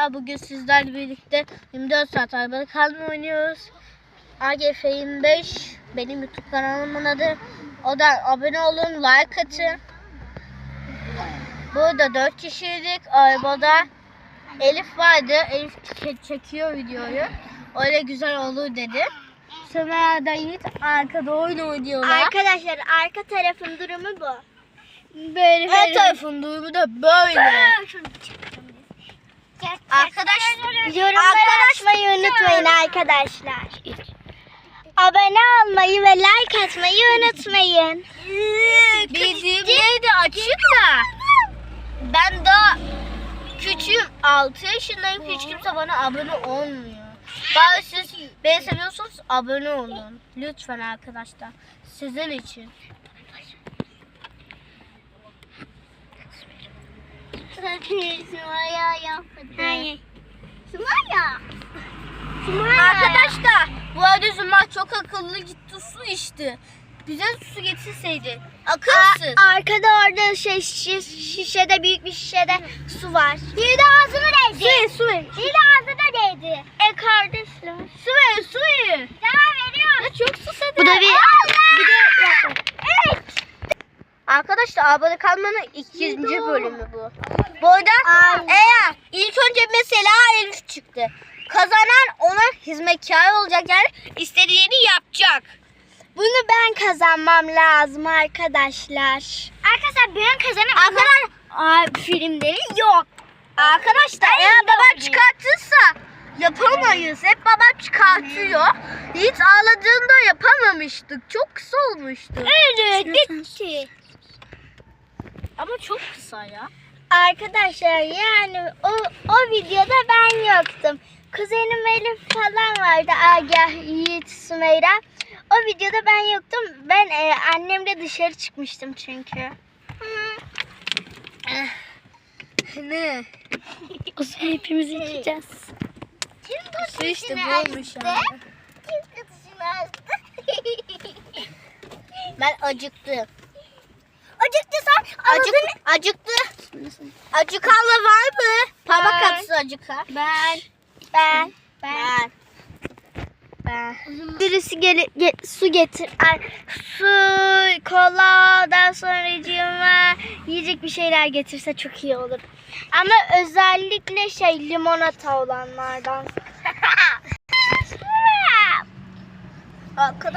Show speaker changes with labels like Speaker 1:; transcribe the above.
Speaker 1: arkadaşlar. Bugün sizlerle birlikte 24 saat arabada kalma oynuyoruz. AGF 25 benim YouTube kanalımın adı. O da abone olun, like atın. Burada 4 kişiydik arabada. Elif vardı. Elif çe- çekiyor videoyu. Öyle güzel olur dedi. Sonra da Yiğit arkada oyun oynuyorlar.
Speaker 2: Arkadaşlar arka tarafın durumu bu. Böyle
Speaker 1: Her tarafın durumu da böyle. Arkadaş,
Speaker 2: Yorumları açmayı unutmayın arkadaşlar. Abone olmayı ve like atmayı unutmayın.
Speaker 1: Bildiğimleri de açık da ben daha küçüğüm 6 yaşındayım hiç kimse bana abone olmuyor. Bari siz beni seviyorsanız abone olun. Lütfen arkadaşlar. Sizin için.
Speaker 2: Sumaya yapmadı. Hayır. Sumaya.
Speaker 1: Arkadaşlar bu arada Zümar çok akıllı gitti su içti. Bize su getirseydi. Akılsız.
Speaker 2: A- arkada orada şey şiş- şişede büyük bir şişede su var. Bir de ağzıma değdi.
Speaker 1: Su su ver.
Speaker 2: Bir de ağzına değdi. E kardeşler.
Speaker 1: Su ver su ver.
Speaker 2: Devam veriyorum.
Speaker 1: Ya çok susadı.
Speaker 2: Bu da bir- bir de
Speaker 1: Evet. Arkadaşlar abone kalmanın ikinci bölümü bu. Bu arada eğer ilk önce mesela Elif çıktı. Kazanan ona hizmetkar olacak yani istediğini yapacak.
Speaker 2: Bunu ben kazanmam lazım arkadaşlar. Arkadaşlar ben kazanamam.
Speaker 1: Arkadaşlar,
Speaker 2: Ay, filmleri yok.
Speaker 1: arkadaşlar eğer babam
Speaker 2: de-
Speaker 1: çıkartırsa yapamayız. Hep babam çıkartıyor. Hiç ağladığında yapamamıştık. Çok kısa olmuştu.
Speaker 2: Evet bitti.
Speaker 1: Ama çok kısa ya.
Speaker 2: Arkadaşlar yani o, o videoda ben yoktum. Kuzenim Elif falan vardı. Agah, Yiğit, Sümeyra. O videoda ben yoktum. Ben e, annemle dışarı çıkmıştım çünkü.
Speaker 1: Ne?
Speaker 2: O zaman hepimiz içeceğiz.
Speaker 1: Su işte bu olmuş yani. Ben acıktım.
Speaker 2: Acıktı sen.
Speaker 1: Acık, acıktı. Acıkanla var mı? Parmak atsın acıkan.
Speaker 2: Ben. Ben.
Speaker 1: Ben. Ben.
Speaker 2: Birisi gel, ge- su getir. Ay, su, kola, daha sonra cima, yiyecek bir şeyler getirse çok iyi olur. Ama özellikle şey limonata olanlardan.
Speaker 1: Arkadaş